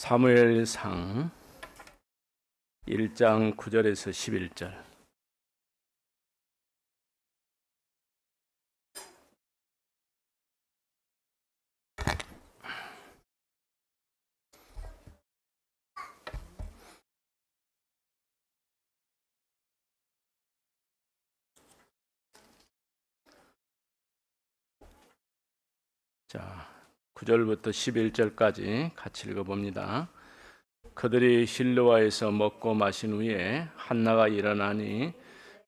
사무엘상 1장 9절에서 11절. 자, 9절부터 11절까지 같이 읽어봅니다. 그들이 실로와에서 먹고 마신 후에 한나가 일어나니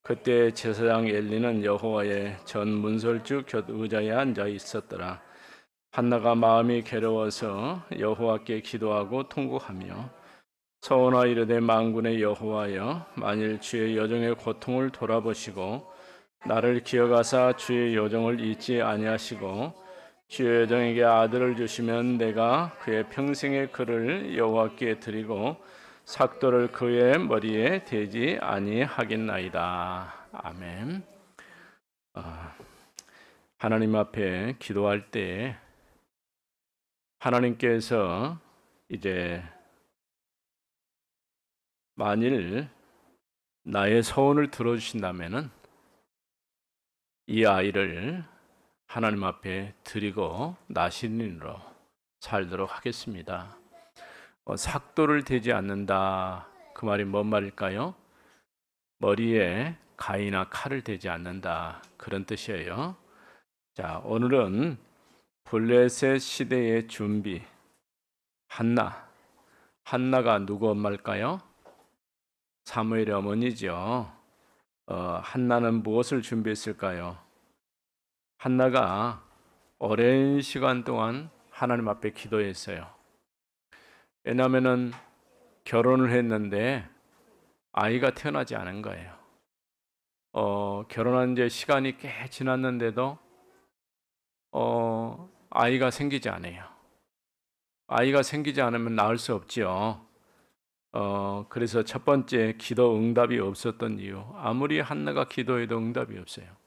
그때 제사장 엘리는 여호와의 전 문설주 곁 의자에 앉아 있었더라. 한나가 마음이 괴로워서 여호와께 기도하고 통곡하며 서원하 이르되 만군의 여호와여 만일 주의 여정의 고통을 돌아보시고 나를 기억하사 주의 여정을 잊지 아니하시고 주의 여정에게 아들을 주시면 내가 그의 평생의 그를 여호와께 드리고 삭도를 그의 머리에 대지 아니하겠나이다. 아멘. 아, 하나님 앞에 기도할 때 하나님께서 이제 만일 나의 서원을 들어주신다면은 이 아이를 하나님 앞에 드리고 나신인으로 살도록 하겠습니다. 어, 삭도를 대지 않는다. 그 말이 뭔 말일까요? 머리에 가이나 칼을 대지 않는다. 그런 뜻이에요. 자, 오늘은 블레셋 시대의 준비. 한나. 한나가 누구 엄마일까요? 사무엘의 어머니죠. 어, 한나는 무엇을 준비했을까요? 한나가 오랜 시간 동안 하나님 앞에 기도했어요. 왜냐하면은 결혼을 했는데 아이가 태어나지 않은 거예요. 어, 결혼한 지 시간이 꽤 지났는데도 어, 아이가 생기지 않아요. 아이가 생기지 않으면 낳을 수 없지요. 어, 그래서 첫 번째 기도 응답이 없었던 이유. 아무리 한나가 기도해도 응답이 없어요.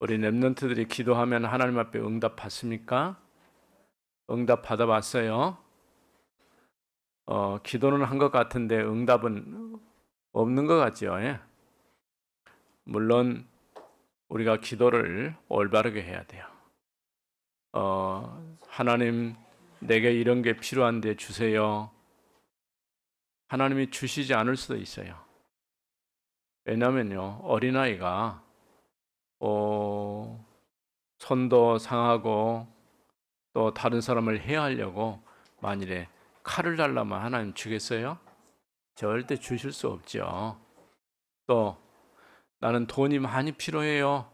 우리 랩런트들이 기도하면 하나님 앞에 응답 받습니까? 응답 받아봤어요. 어, 기도는 한 것 같은데 응답은 없는 것 같죠. 예? 물론 우리가 기도를 올바르게 해야 돼요. 어, 하나님 내게 이런 게 필요한데 주세요. 하나님이 주시지 않을 수도 있어요. 왜냐면요 어린아이가 어, 손도 상하고 또 다른 사람을 해하려고 만일에 칼을 달라면 하나님 주겠어요? 절대 주실 수 없죠. 또 나는 돈이 많이 필요해요.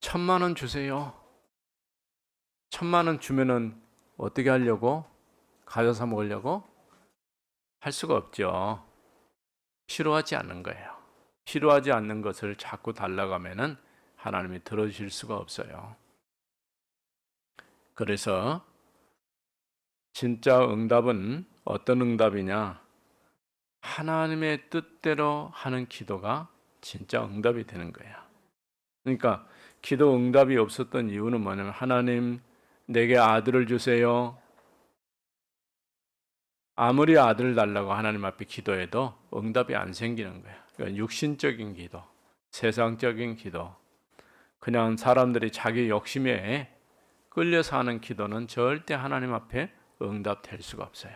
천만 원 주세요. 천만 원 주면은 어떻게 하려고? 가져서 먹으려고? 할 수가 없죠. 필요하지 않는 거예요. 필요하지 않는 것을 자꾸 달라가면은 하나님이 들어주실 수가 없어요. 그래서 진짜 응답은 어떤 응답이냐? 하나님의 뜻대로 하는 기도가 진짜 응답이 되는 거야. 그러니까 기도 응답이 없었던 이유는 뭐냐면 하나님 내게 아들을 주세요. 아무리 아들을 달라고 하나님 앞에 기도해도 응답이 안 생기는 거야. 그러니까 육신적인 기도, 세상적인 기도, 그냥 사람들이 자기 욕심에 끌려서 하는 기도는 절대 하나님 앞에 응답될 수가 없어요.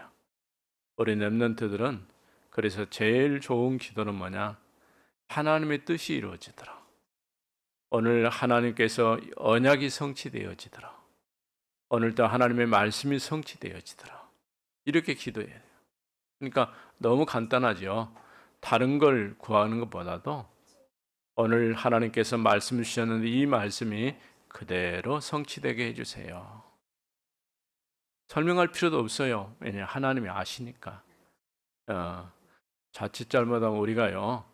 우리 랩런트들은 그래서 제일 좋은 기도는 뭐냐? 하나님의 뜻이 이루어지더라. 오늘 하나님께서 언약이 성취되어지더라. 오늘도 하나님의 말씀이 성취되어지더라. 이렇게 기도해야 돼요. 그러니까 너무 간단하죠. 다른 걸 구하는 것보다도 오늘 하나님께서 말씀 주셨는데 이 말씀이 그대로 성취되게 해주세요. 설명할 필요도 없어요. 왜냐 하나님이 아시니까. 어, 자칫 잘못하면 우리가요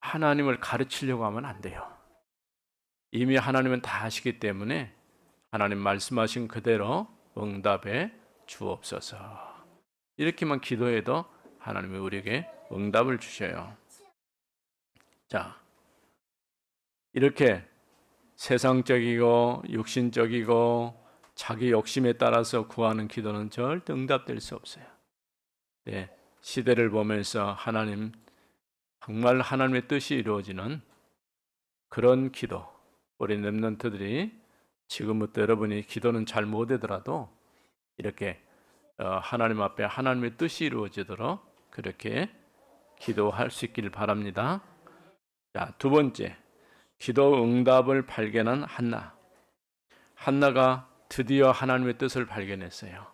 하나님을 가르치려고 하면 안 돼요. 이미 하나님은 다 아시기 때문에 하나님 말씀하신 그대로 응답해 주옵소서. 이렇게만 기도해도 하나님이 우리에게 응답을 주셔요. 자, 이렇게 세상적이고 육신적이고 자기 욕심에 따라서 구하는 기도는 절대 응답될 수 없어요. 네, 시대를 보면서 하나님 정말 하나님의 뜻이 이루어지는 그런 기도 우리 렘넌트들이 지금부터 여러분이 기도는 잘 못하더라도 이렇게 어, 하나님 앞에 하나님의 뜻이 이루어지도록 그렇게 기도할 수 있기를 바랍니다. 자, 두 번째. 기도 응답을 발견한 한나. 한나가 드디어 하나님의 뜻을 발견했어요.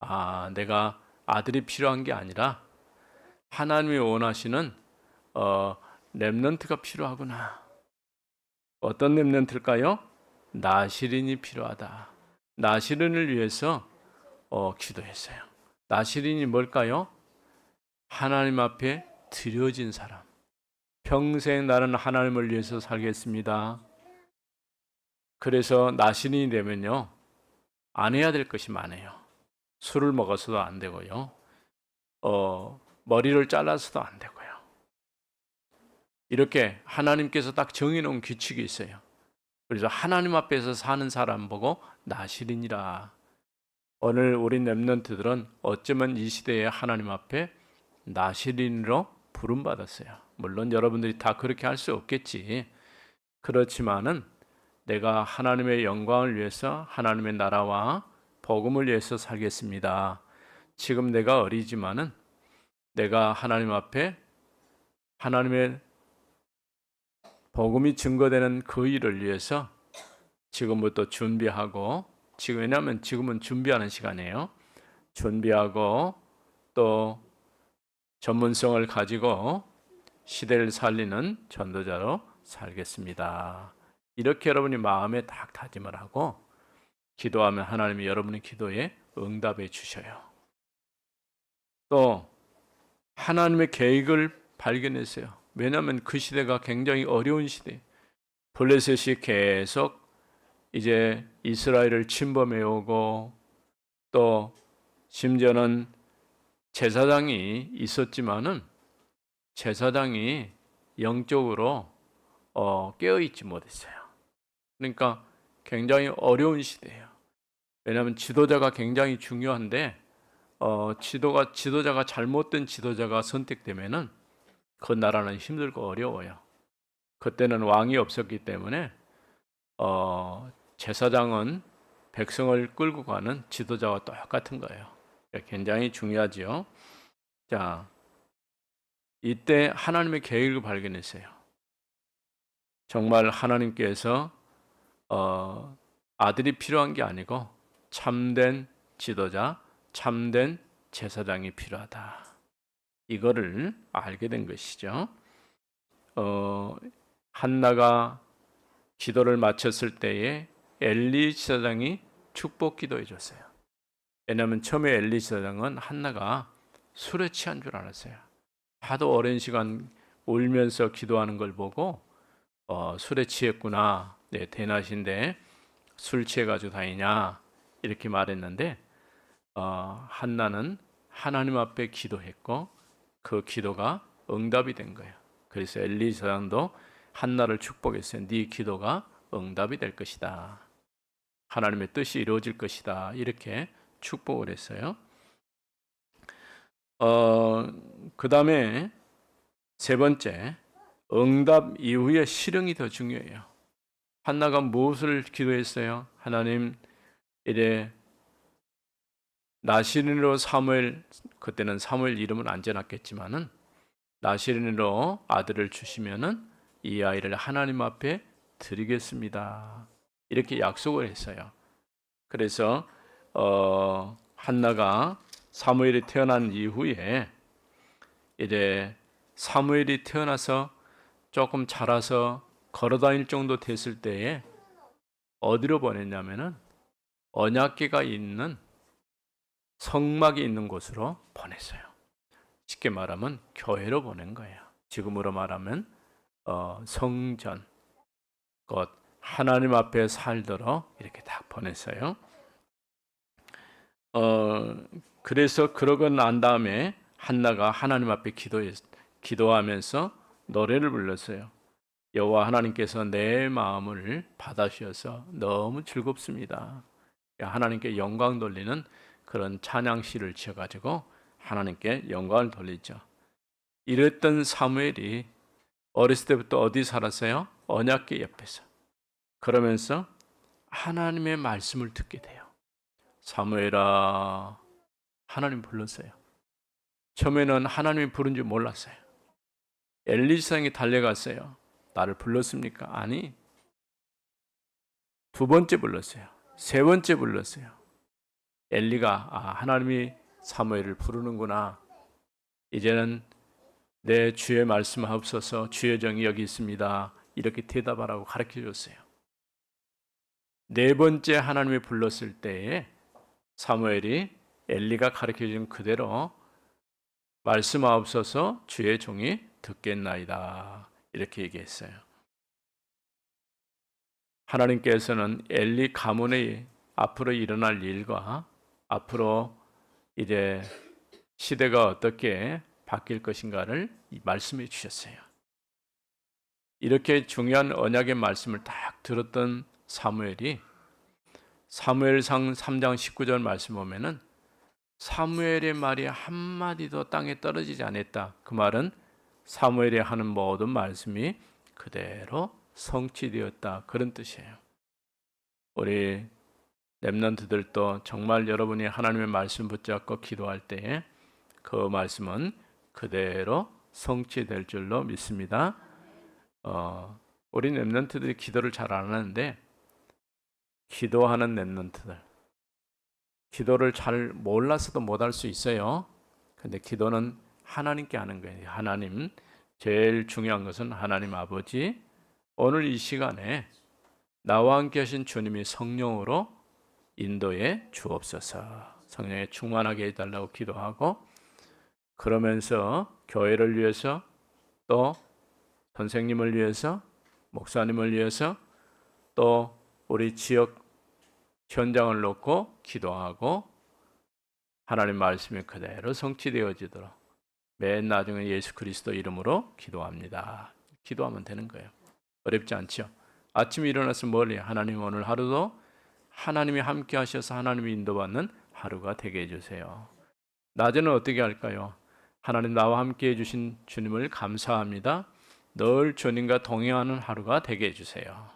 아, 내가 아들이 필요한 게 아니라 하나님이 원하시는 어, 렘넌트가 필요하구나. 어떤 렘넌트일까요? 나시린이 필요하다. 나시린을 위해서 어, 기도했어요. 나시린이 뭘까요? 하나님 앞에 드려진 사람. 평생 나는 하나님을 위해서 살겠습니다. 그래서 나신이 되면요. 안 해야 될 것이 많아요. 술을 먹어서도 안 되고요. 어, 머리를 잘라서도 안 되고요. 이렇게 하나님께서 딱 정해놓은 규칙이 있어요. 그래서 하나님 앞에서 사는 사람 보고 나시린이라. 오늘 우리 랩런트들은 어쩌면 이 시대에 하나님 앞에 나시린으로 부름 받았어요. 물론 여러분들이 다 그렇게 할 수 없겠지. 그렇지만은 내가 하나님의 영광을 위해서 하나님의 나라와 복음을 위해서 살겠습니다. 지금 내가 어리지만은 내가 하나님 앞에 하나님의 복음이 증거되는 그 일을 위해서 지금부터 준비하고 지금 왜냐하면 지금은 준비하는 시간이에요. 준비하고 또 전문성을 가지고 시대를 살리는 전도자로 살겠습니다. 이렇게 여러분이 마음에 딱 다짐을 하고 기도하면 하나님이 여러분의 기도에 응답해 주셔요. 또 하나님의 계획을 발견했어요. 왜냐하면 그 시대가 굉장히 어려운 시대. 블레셋이 계속 이제 이스라엘을 침범해 오고 또 심지어는 제사장이 있었지만은 제사장이 영적으로 어, 깨어 있지 못했어요. 그러니까 굉장히 어려운 시대예요. 왜냐하면 지도자가 굉장히 중요한데 어, 지도가 지도자가 잘못된 지도자가 선택되면은 그 나라는 힘들고 어려워요. 그때는 왕이 없었기 때문에 어, 제사장은 백성을 끌고 가는 지도자와 똑같은 거예요. 굉장히 중요하지요. 자, 이때 하나님의 계획을 발견했어요. 정말 하나님께서 어, 아들이 필요한 게 아니고 참된 지도자, 참된 제사장이 필요하다. 이거를 알게 된 것이죠. 어, 한나가 기도를 마쳤을 때에 엘리 지사장이 축복 기도해 줬어요. 왜냐하면 처음에 엘리 지사장은 한나가 술에 취한 줄 알았어요. 하도 오랜 시간 울면서 기도하는 걸 보고 어, 술에 취했구나. 네, 대낮인데 술 취해가지고 다니냐 이렇게 말했는데 어, 한나는 하나님 앞에 기도했고 그 기도가 응답이 된 거예요. 그래서 엘리 사장도 한나를 축복했어요. 네 기도가 응답이 될 것이다. 하나님의 뜻이 이루어질 것이다. 이렇게 축복을 했어요. 어, 그 다음에 세 번째, 응답 이후의 실행이 더 중요해요. 한나가 무엇을 기도했어요? 하나님, 이래 나시린으로 사무엘 그때는 사무엘 이름은 안 지어놨겠지만은 나시린으로 아들을 주시면은 이 아이를 하나님 앞에 드리겠습니다. 이렇게 약속을 했어요. 그래서 어, 한나가 사무엘이 태어난 이후에 이제 사무엘이 태어나서 조금 자라서 걸어다닐 정도 됐을 때에 어디로 보냈냐면은 언약계가 있는 성막이 있는 곳으로 보냈어요. 쉽게 말하면 교회로 보낸 거예요. 지금으로 말하면 어, 성전, 곧 하나님 앞에 살도록 이렇게 딱 보냈어요. 어, 그래서 그러고 난 다음에 한나가 하나님 앞에 기도했, 기도하면서 노래를 불렀어요. 여호와 하나님께서 내 마음을 받아주셔서 너무 즐겁습니다. 하나님께 영광 돌리는 그런 찬양시를 지어가지고 하나님께 영광을 돌리죠. 이랬던 사무엘이 어렸을 때부터 어디 살았어요? 언약궤 옆에서. 그러면서 하나님의 말씀을 듣게 돼요. 사무엘아, 하나님 불렀어요. 처음에는 하나님이 부른 줄 몰랐어요. 엘리사에게 달려갔어요. 나를 불렀습니까? 아니. 두 번째 불렀어요. 세 번째 불렀어요. 엘리가 아, 하나님이 사무엘을 부르는구나. 이제는 내 주의 말씀 하옵소서 주의 정이 여기 있습니다. 이렇게 대답하라고 가르쳐 줬어요. 네 번째 하나님이 불렀을 때에 사무엘이 엘리가 가르쳐 준 그대로 말씀하옵소서 주의 종이 듣겠나이다. 이렇게 얘기했어요. 하나님께서는 엘리 가문의 앞으로 일어날 일과 앞으로 이제 시대가 어떻게 바뀔 것인가를 말씀해 주셨어요. 이렇게 중요한 언약의 말씀을 딱 들었던 사무엘이 사무엘상 3장 19절 말씀 보면은 사무엘의 말이 한 마디도 땅에 떨어지지 않았다. 그 말은 사무엘이 하는 모든 말씀이 그대로 성취되었다. 그런 뜻이에요. 우리 렘넌트들도 정말 여러분이 하나님의 말씀 붙잡고 기도할 때에 그 말씀은 그대로 성취될 줄로 믿습니다. 어, 우리 렘넌트들이 기도를 잘 안 하는데 기도하는 렘넌트들 기도를 잘 몰라서도 못할 수 있어요. 근데 기도는 하나님께 하는 거예요. 하나님 제일 중요한 것은 하나님 아버지 오늘 이 시간에 나와 함께 하신 주님이 성령으로 인도해 주옵소서. 성령에 충만하게 해달라고 기도하고 그러면서 교회를 위해서 또 선생님을 위해서 목사님을 위해서 또 우리 지역 현장을 놓고 기도하고 하나님 말씀이 그대로 성취되어지도록 맨 나중에 예수 그리스도 이름으로 기도합니다. 기도하면 되는 거예요. 어렵지 않죠? 아침에 일어나서 멀리 하나님 오늘 하루도 하나님이 함께 하셔서 하나님이 인도받는 하루가 되게 해주세요. 낮에는 어떻게 할까요? 하나님 나와 함께 해주신 주님을 감사합니다. 늘 주님과 동행하는 하루가 되게 해주세요.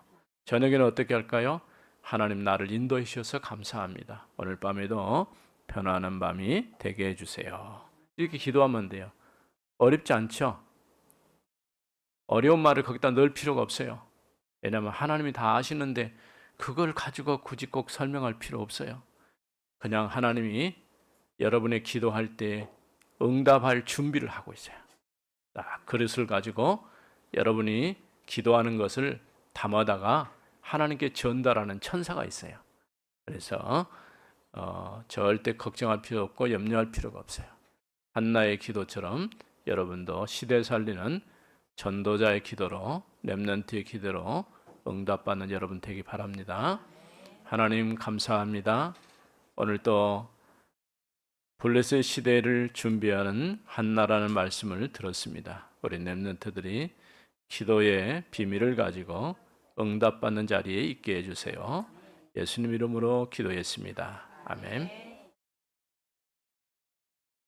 저녁에는 어떻게 할까요? 하나님 나를 인도해 주셔서 감사합니다. 오늘 밤에도 편안한 밤이 되게 해주세요. 이렇게 기도하면 돼요. 어렵지 않죠? 어려운 말을 거기다 넣을 필요가 없어요. 왜냐하면 하나님이 다 아시는데 그걸 가지고 굳이 꼭 설명할 필요 없어요. 그냥 하나님이 여러분의 기도할 때 응답할 준비를 하고 있어요. 딱 그릇을 가지고 여러분이 기도하는 것을 담아다가 하나님께 전달하는 천사가 있어요. 그래서 어, 절대 걱정할 필요 없고 염려할 필요가 없어요. 한나의 기도처럼 여러분도 시대 살리는 전도자의 기도로 렘넌트의 기도로 응답받는 여러분 되기 바랍니다. 하나님 감사합니다. 오늘 또 블레셋 시대를 준비하는 한나라는 말씀을 들었습니다. 우리 렘넌트들이 기도의 비밀을 가지고 응답받는 자리에 있게 해주세요. 예수님 이름으로 기도했습니다. 아멘.